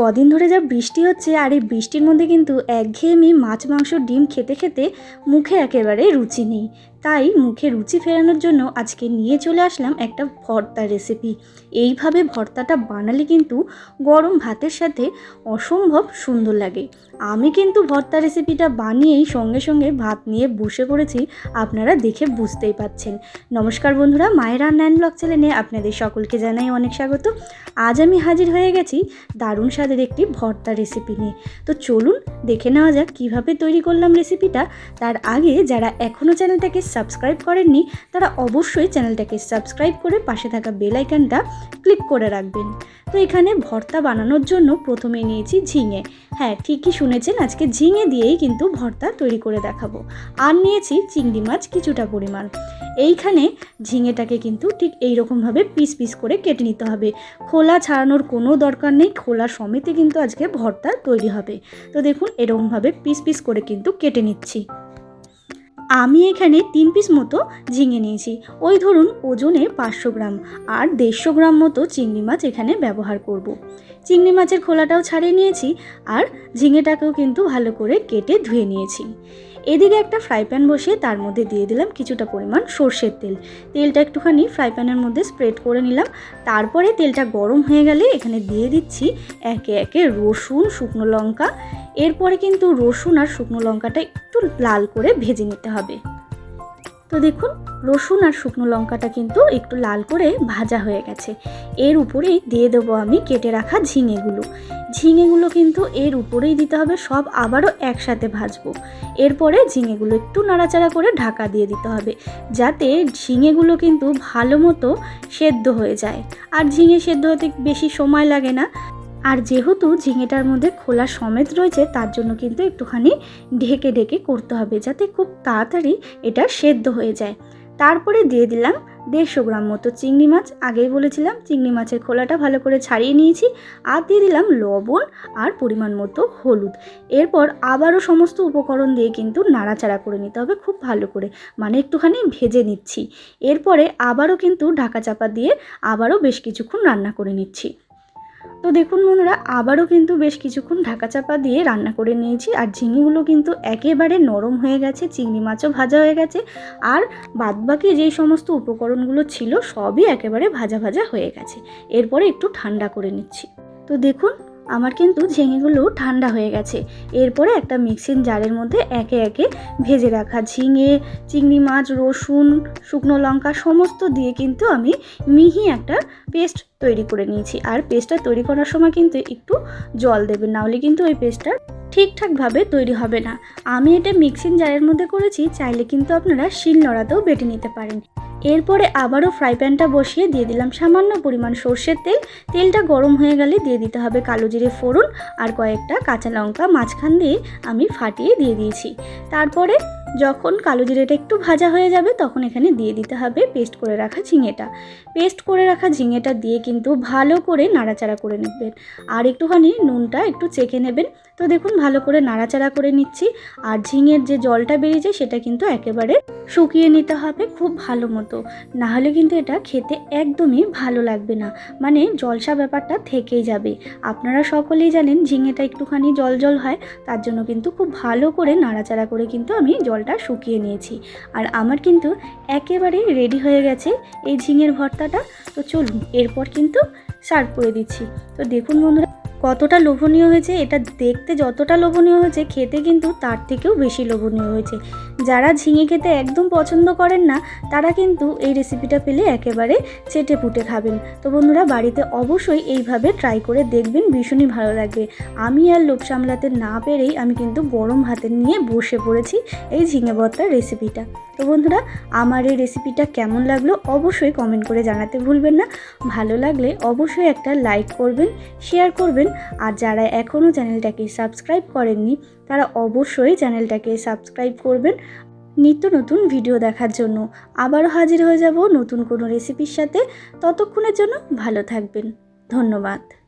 কদিন ধরে যা বৃষ্টি হচ্ছে আর এই বৃষ্টির মধ্যে কিন্তু একঘেয়েমি মাছ, মাংস, ডিম খেতে খেতে মুখে একেবারে রুচি নেই। তাই মুখে রুচি ফেরানোর জন্য আজকে নিয়ে চলে আসলাম একটা ভর্তা রেসিপি এইভাবে ভর্তাটা বানালে কিন্তু গরম ভাতের সাথে অসম্ভব সুন্দর লাগে। আমি কিন্তু ভর্তা রেসিপিটা বানিয়েই সঙ্গে সঙ্গে ভাত নিয়ে বসে পড়েছি, আপনারা দেখে বুঝতেই পাচ্ছেন। নমস্কার বন্ধুরা, মায়ের রান্নায়ন ব্লগ চ্যানেলে আপনাদের সকলকে জানাই অনেক স্বাগত। আজ আমি হাজির হয়ে গেছি দারুণ স্বাদের একটি ভর্তা রেসিপি নিয়ে। তো চলুন দেখে নেওয়া যাক কীভাবে তৈরি করলাম রেসিপিটা তার আগে যারা এখনও চ্যানেলটাকে সাবস্ক্রাইব করেননি, তারা অবশ্যই চ্যানেলটাকে সাবস্ক্রাইব করে পাশে থাকা বেল আইকনটা ক্লিক করে রাখবেন। তো এখানে ভর্তা বানানোর জন্য প্রথমে নিয়েছি ঝিঙে। হ্যাঁ ঠিকই শুনেছেন, আজকে ঝিঙে দিয়েই কিন্তু ভর্তা তৈরি করে দেখাবো। আর নিয়েছি চিংড়ি মাছ কিছুটা পরিমাণ। এইখানে ঝিঙেটাকে কিন্তু ঠিক এইরকমভাবে পিস পিস করে কেটে নিতে হবে। খোলা ছাড়ানোর কোনো দরকার নেই, খোলা সমেতে কিন্তু আজকে ভর্তা তৈরি হবে। তো দেখুন, এরকমভাবে পিস পিস করে কিন্তু কেটে নিচ্ছি। আমি এখানে তিন পিস মতো ঝিঙে নিয়েছি। ওই ধরুন ওজনে পাঁচশো গ্রাম আর দেড়শো গ্রাম মতো চিংড়ি মাছ এখানে ব্যবহার করব। চিংড়ি মাছের খোলাটাও ছাড়িয়ে নিয়েছি আর ঝিঙেটাকেও কিন্তু ভালো করে কেটে ধুয়ে নিয়েছি। এদিকে একটা ফ্রাই প্যান বসিয়ে তার মধ্যে দিয়ে দিলাম কিছুটা পরিমাণ সর্ষের তেল। তেলটা একটুখানি ফ্রাই প্যানের মধ্যে স্প্রেড করে নিলাম। তারপরে তেলটা গরম হয়ে গেলে এখানে দিয়ে দিচ্ছি একে একে রসুন, শুকনো লঙ্কা এরপরে কিন্তু রসুন আর শুকনো লঙ্কাটা একটু লাল করে ভেজে নিতে হবে। তো দেখুন, রসুন আর শুকনো লঙ্কাটা কিন্তু একটু লাল করে ভাজা হয়ে গেছে। এর উপরেই দিয়ে দেবো আমি কেটে রাখা ঝিঙেগুলো। ঝিঙেগুলো কিন্তু এর উপরেই দিতে হবে, সব আবারও একসাথে ভাজবো। এরপরে ঝিঙেগুলো একটু নাড়াচাড়া করে ঢাকা দিয়ে দিতে হবে, যাতে ঝিঙেগুলো কিন্তু ভালো মতো সেদ্ধ হয়ে যায়। আর ঝিঙে সেদ্ধ হতে বেশি সময় লাগে না আর যেহেতু ঝিঙেটার মধ্যে খোলা সমেত রয়েছে, তার জন্য কিন্তু একটুখানি ঢেকে ঢেকে করতে হবে যাতে খুব তাড়াতাড়ি এটা সেদ্ধ হয়ে যায়। তারপরে দিয়ে দিলাম দেড়শো গ্রাম মতো চিংড়ি মাছ। আগেই বলেছিলাম চিংড়ি মাছের খোলাটা ভালো করে ছাড়িয়ে নিয়েছি। আর দিয়ে দিলাম লবণ আর পরিমাণ মতো হলুদ। এরপর আবারও সমস্ত উপকরণ দিয়ে কিন্তু নাড়াচাড়া করে নিতে হবে খুব ভালো করে। মানে একটুখানি ভেজে নিচ্ছি। এরপরে আবারও কিন্তু ঢাকা চাপা দিয়ে আবারও বেশ কিছুক্ষণ রান্না করে নিচ্ছি। তো দেখুন বন্ধুরা, আবারও কিন্তু বেশ কিছুক্ষণ ঢাকা চাপা দিয়ে রান্না করে নিয়েছি। আর ঝিঙেগুলো কিন্তু একেবারে নরম হয়ে গেছে, চিংড়ি মাছও ভাজা হয়ে গেছে। আর বাদবাকি যেই সমস্ত উপকরণগুলো ছিল, সবই একেবারে ভাজা ভাজা হয়ে গেছে। এরপরে একটু ঠান্ডা করে নিচ্ছি। তো দেখুন আমার কিন্তু ঝিঙেগুলো ঠান্ডা হয়ে গেছে। এরপরে একটা মিক্সিং জারের মধ্যে একে একে ভেজে রাখা ঝিঙে, চিংড়ি মাছ, রসুন, শুকনো লঙ্কা সমস্ত দিয়ে কিন্তু আমি মিহি একটা পেস্ট তৈরি করে নিয়েছি। আর পেস্টটা তৈরি করার সময় কিন্তু একটু জল দেবেন, নাহলে কিন্তু ওই পেস্টটা ঠিকঠাকভাবে তৈরি হবে না। আমি এটা মিক্সিং জারের মধ্যে করেছি, চাইলে কিন্তু আপনারা শিল নড়াতেও বেটে নিতে পারেন। এরপরে আবারও ফ্রাই প্যানটা বসিয়ে দিয়ে দিলাম সামান্য পরিমাণ সর্ষের তেল। তেলটা গরম হয়ে গেলে দিয়ে দিতে হবে কালো জিরে ফোড়ন আর কয়েকটা কাঁচা লঙ্কা। মাঝখান দিয়ে আমি ফাটিয়ে দিয়ে দিয়েছি। তারপরে যখন কালো জিরেটা একটু ভাজা হয়ে যাবে তখন এখানে দিয়ে দিতে হবে পেস্ট করে রাখা ঝিঙেটা। পেস্ট করে রাখা ঝিঙেটা দিয়ে কিন্তু ভালো করে নাড়াচাড়া করে নেবেন। আর একটুখানি নুনটা একটু চেখে নেবেন। তো দেখুন, ভালো করে নাড়াচাড়া করে নিচ্ছি। আর ঝিঙের যে জলটা বেরিয়েছে, সেটা কিন্তু একেবারে শুকিয়ে নিতে হবে খুব ভালো মতো। নাহলে কিন্তু এটা খেতে একদমই ভালো লাগবে না। মানে জলসা ব্যাপারটা থেকেই যাবে। আপনারা সকলেই জানেন, ঝিঙেটা একটুখানি জল জল হয়, তার জন্য কিন্তু খুব ভালো করে নাড়াচাড়া করে কিন্তু আমি জলটা শুকিয়ে নিয়েছি। আর আমার কিন্তু একেবারে রেডি হয়ে গেছে এই ঝিঙের ভর্তাটা। তো চলুন, এরপর কিন্তু সার্ভ করে দিচ্ছি। তো দেখুন বন্ধুরা কতটা লোভনীয় হয়েছে, এটা দেখতে যতটা লোভনীয় হয়েছে, খেতে কিন্তু তার থেকেও বেশি লোভনীয় হয়েছে। যারা ঝিঙে খেতে একদম পছন্দ করেন না, তারা কিন্তু এই রেসিপিটা পেলে একেবারে চেটে পুটে খাবেন। তো বন্ধুরা, বাড়িতে অবশ্যই এইভাবে ট্রাই করে দেখবেন, ভীষণই ভালো লাগবে। আমি আর লোভ সামলাতে না পেরেই আমি কিন্তু গরম ভাতে নিয়ে বসে পড়েছি এই ঝিঙে ভর্তার রেসিপিটা তো বন্ধুরা, আমার এই রেসিপিটা কেমন লাগল অবশ্যই কমেন্ট করে জানাতে ভুলবেন না। ভালো লাগলে অবশ্যই একটা লাইক করবেন শেয়ার করবেন। আর যারা এখনও চ্যানেলটাকে সাবস্ক্রাইব করেননি, তারা অবশ্যই চ্যানেলটাকে সাবস্ক্রাইব করবেন নিত্য নতুন ভিডিও দেখার জন্য। আবারও হাজির হয়ে যাব নতুন কোনো রেসিপির সাথে। ততক্ষণের জন্য ভালো থাকবেন। ধন্যবাদ।